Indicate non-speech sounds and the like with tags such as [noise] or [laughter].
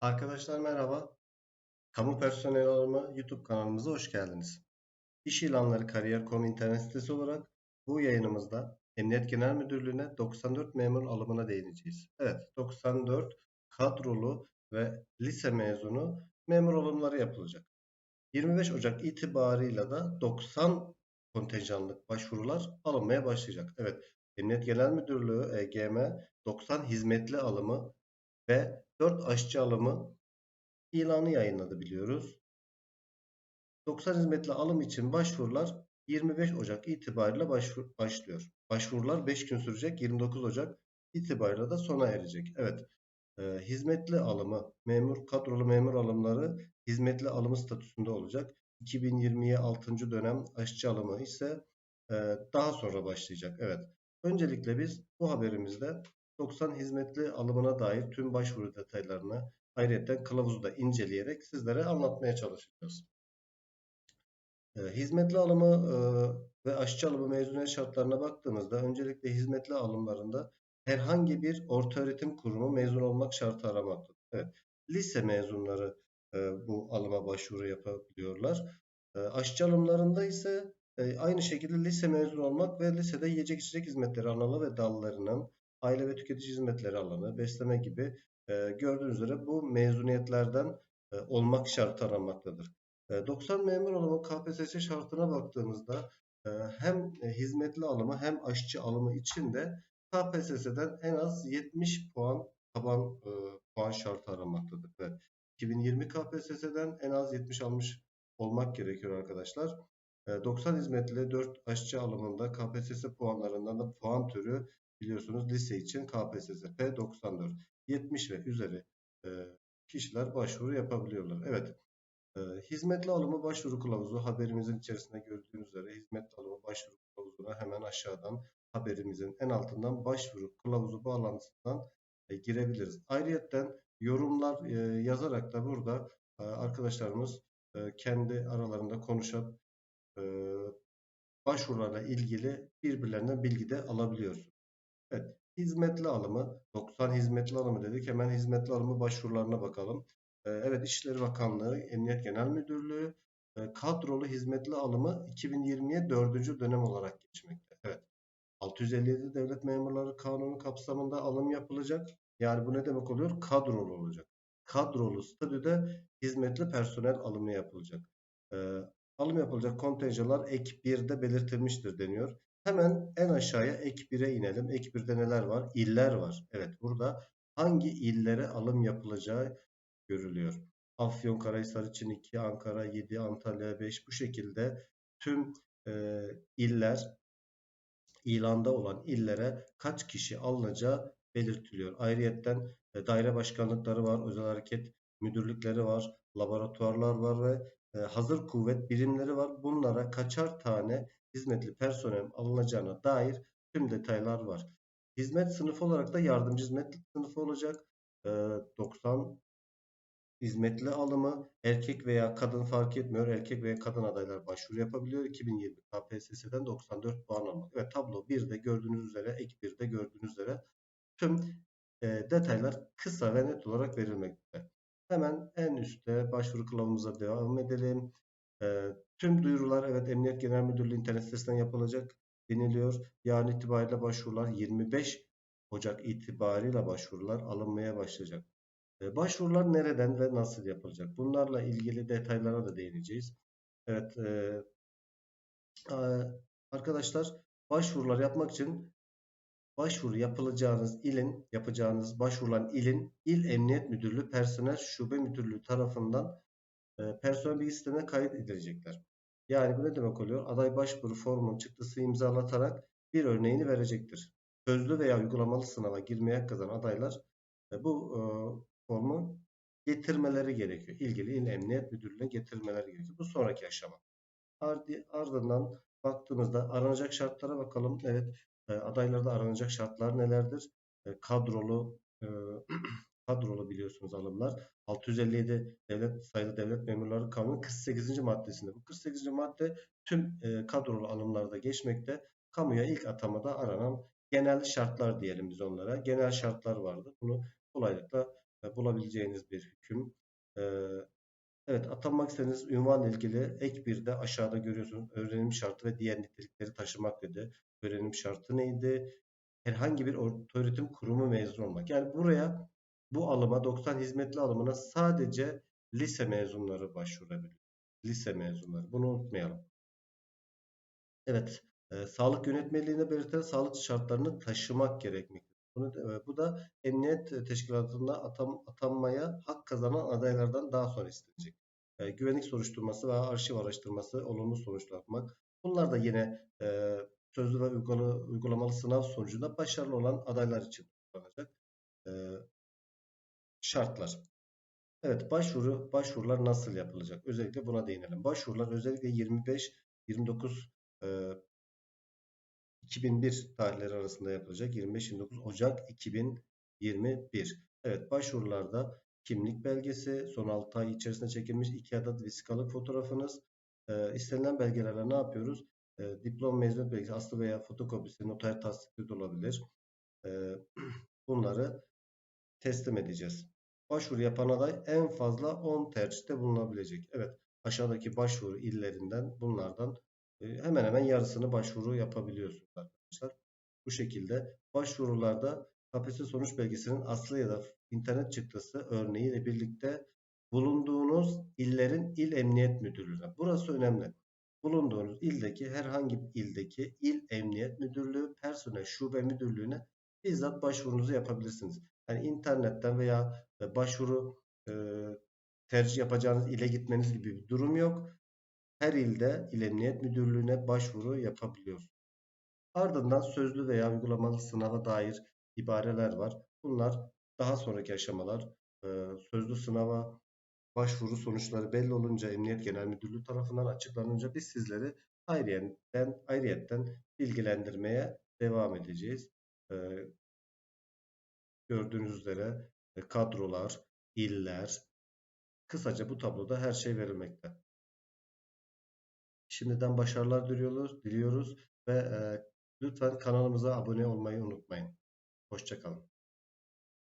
Arkadaşlar merhaba. Kamu personeli alımı YouTube kanalımıza hoş geldiniz. İş ilanları kariyer.com internet sitesi olarak bu yayınımızda Emniyet Genel Müdürlüğü'ne 94 memur alımına değineceğiz. Evet 94 kadrolu ve lise mezunu memur alımları yapılacak. 25 Ocak itibarıyla da 90 kontenjanlık başvurular alınmaya başlayacak. Evet Emniyet Genel Müdürlüğü EGM 90 hizmetli alımı ve 4 aşçı alımı ilanı yayınladı biliyoruz. 90 hizmetli alım için başvurular 25 Ocak itibariyle başvur başlıyor. Başvurular 5 gün sürecek. 29 Ocak itibariyle da sona erecek. Evet. E, hizmetli alımı, memur kadrolu memur alımları hizmetli alımı statüsünde olacak. 2020'ye 6. dönem aşçı alımı ise e, daha sonra başlayacak. Evet. Öncelikle biz bu haberimizde 90 hizmetli alımına dair tüm başvuru detaylarını ayrıca kılavuzu da inceleyerek sizlere anlatmaya çalışacağız. E, hizmetli alımı e, ve aşçı alımı mezuniyet şartlarına baktığımızda öncelikle hizmetli alımlarında herhangi bir orta öğretim kurumu mezun olmak şartı aramaktadır. Evet, lise mezunları e, bu alıma başvuru yapabiliyorlar. E, aşçı alımlarında ise aynı şekilde lise mezun olmak ve lisede yiyecek içecek hizmetleri alanı ve dallarının aile ve tüketici hizmetleri alanı, besleme gibi e, gördüğünüz üzere bu mezuniyetlerden e, olmak şartı aranmaktadır. E, 90 memur alımı KPSS şartına baktığımızda e, hem hizmetli alımı hem aşçı alımı için de KPSS'den en az 70 puan taban e, puan şartı aranmaktadır. Evet. 2020 KPSS'den en az 70 almış olmak gerekiyor arkadaşlar. 90 hizmetli 4 aşçı alımında KPSS puanlarından da puan türü biliyorsunuz lise için KPSS P94 70 ve üzeri e, kişiler başvuru yapabiliyorlar. Evet. E, hizmetli alımı başvuru kılavuzu haberimizin içerisinde gördüğünüz üzere hizmetli alımı başvuru kılavuzuna hemen aşağıdan haberimizin en altından başvuru kılavuzu bağlantısından e, girebiliriz. Ayrıyeten yorumlar e, yazarak da burada e, arkadaşlarımız e, kendi aralarında konuşup e, başvurularla ilgili birbirlerinden bilgi de alabiliyoruz. Evet, hizmetli alımı, 90 hizmetli alımı dedik. Hemen hizmetli alımı başvurularına bakalım. Ee, evet, İçişleri Bakanlığı, Emniyet Genel Müdürlüğü, e, kadrolu hizmetli alımı 2020'ye 4. dönem olarak geçmekte. Evet, 657 Devlet Memurları Kanunu kapsamında alım yapılacak. Yani bu ne demek oluyor? Kadrolu olacak. Kadrolu statüde hizmetli personel alımı yapılacak. Ee, alım yapılacak kontenjanlar ek 1'de belirtilmiştir deniyor. Hemen en aşağıya ek 1'e inelim. Ek 1'de neler var? İller var. Evet burada hangi illere alım yapılacağı görülüyor. Afyon, Karahisar için 2, Ankara 7, Antalya 5 bu şekilde tüm e, iller ilanda olan illere kaç kişi alınacağı belirtiliyor. Ayrıyetten e, daire başkanlıkları var, özel hareket müdürlükleri var, laboratuvarlar var ve e, hazır kuvvet birimleri var. Bunlara kaçar tane hizmetli personel alınacağına dair tüm detaylar var. Hizmet sınıfı olarak da yardımcı hizmet sınıfı olacak. E, 90 hizmetli alımı erkek veya kadın fark etmiyor. Erkek veya kadın adaylar başvuru yapabiliyor. 2020 KPSS'den 94 puan almak. Evet tablo 1'de gördüğünüz üzere, ek 1'de gördüğünüz üzere tüm e, detaylar kısa ve net olarak verilmekte. Hemen en üstte başvuru kılavuzumuza devam edelim. E, tüm duyurular evet Emniyet Genel Müdürlüğü internet sitesinden yapılacak deniliyor. Yarın itibariyle başvurular 25 Ocak itibariyle başvurular alınmaya başlayacak. E, başvurular nereden ve nasıl yapılacak? Bunlarla ilgili detaylara da değineceğiz. Evet e, arkadaşlar başvurular yapmak için başvuru yapılacağınız ilin, yapacağınız başvurulan ilin İl Emniyet Müdürlüğü Personel Şube Müdürlüğü tarafından personel bilgi sistemine kayıt edilecekler. Yani bu ne demek oluyor? Aday başvuru formunun çıktısı imzalatarak bir örneğini verecektir. Sözlü veya uygulamalı sınava girmeye kazanan adaylar e, bu e, formu getirmeleri gerekiyor. İlgili İl Emniyet Müdürlüğü'ne getirmeleri gerekiyor. Bu sonraki aşama. Ardından baktığımızda aranacak şartlara bakalım. Evet e, adaylarda aranacak şartlar nelerdir? E, kadrolu e, [clears throat] kadrolu biliyorsunuz alımlar. 657 devlet sayılı devlet memurları kanunu 48. maddesinde. Bu 48. madde tüm e, kadrolu alımlarda geçmekte. Kamuya ilk atamada aranan genel şartlar diyelim biz onlara. Genel şartlar vardı. Bunu kolaylıkla e, bulabileceğiniz bir hüküm. E, evet atanmak istediğiniz ünvanla ilgili ek bir de aşağıda görüyorsunuz öğrenim şartı ve diğer nitelikleri taşımak dedi. Öğrenim şartı neydi? Herhangi bir öğretim kurumu mezunu olmak. Yani buraya bu alıma 90 hizmetli alımına sadece lise mezunları başvurabilir. Lise mezunları. Bunu unutmayalım. Evet. E, sağlık yönetmeliğine belirtilen sağlık şartlarını taşımak gerekmektedir. Bunu, e, bu da emniyet teşkilatında atam, atanmaya hak kazanan adaylardan daha sonra istenecek. E, güvenlik soruşturması ve arşiv araştırması olumlu sonuçlanmak. Bunlar da yine e, sözlü ve uygulamalı sınav sonucunda başarılı olan adaylar için kullanılacak e, şartlar. Evet başvuru başvurular nasıl yapılacak? Özellikle buna değinelim. Başvurular özellikle 25 29 e, 2001 tarihleri arasında yapılacak. 25-29 Ocak 2021. Evet başvurularda kimlik belgesi, son 6 ay içerisinde çekilmiş 2 adet vesikalık fotoğrafınız. E, istenilen belgelerle ne yapıyoruz? E, diplom mezuniyet belgesi, aslı veya fotokopisi, noter tasdikli olabilir. E, [clears throat] bunları teslim edeceğiz. Başvuru yapan aday en fazla 10 tercihte bulunabilecek. Evet aşağıdaki başvuru illerinden bunlardan hemen hemen yarısını başvuru yapabiliyorsunuz arkadaşlar. Bu şekilde başvurularda KPSS sonuç belgesinin aslı ya da internet çıktısı örneği ile birlikte bulunduğunuz illerin il emniyet müdürlüğüne. Burası önemli. Bulunduğunuz ildeki herhangi bir ildeki il emniyet müdürlüğü personel şube müdürlüğüne bizzat başvurunuzu yapabilirsiniz. Yani internetten veya başvuru e, tercih yapacağınız ile gitmeniz gibi bir durum yok her ilde İl Emniyet Müdürlüğü'ne başvuru yapabiliyorsunuz. Ardından sözlü veya uygulamalı sınava dair ibareler var. Bunlar daha sonraki aşamalar. Ee, sözlü sınava başvuru sonuçları belli olunca Emniyet Genel Müdürlüğü tarafından açıklanınca biz sizleri ayrıyetten, ayrıyetten bilgilendirmeye devam edeceğiz. Gördüğünüz üzere e, kadrolar, iller, kısaca bu tabloda her şey verilmekte. Şimdiden başarılar diliyoruz, diliyoruz ve e, lütfen kanalımıza abone olmayı unutmayın. Hoşçakalın.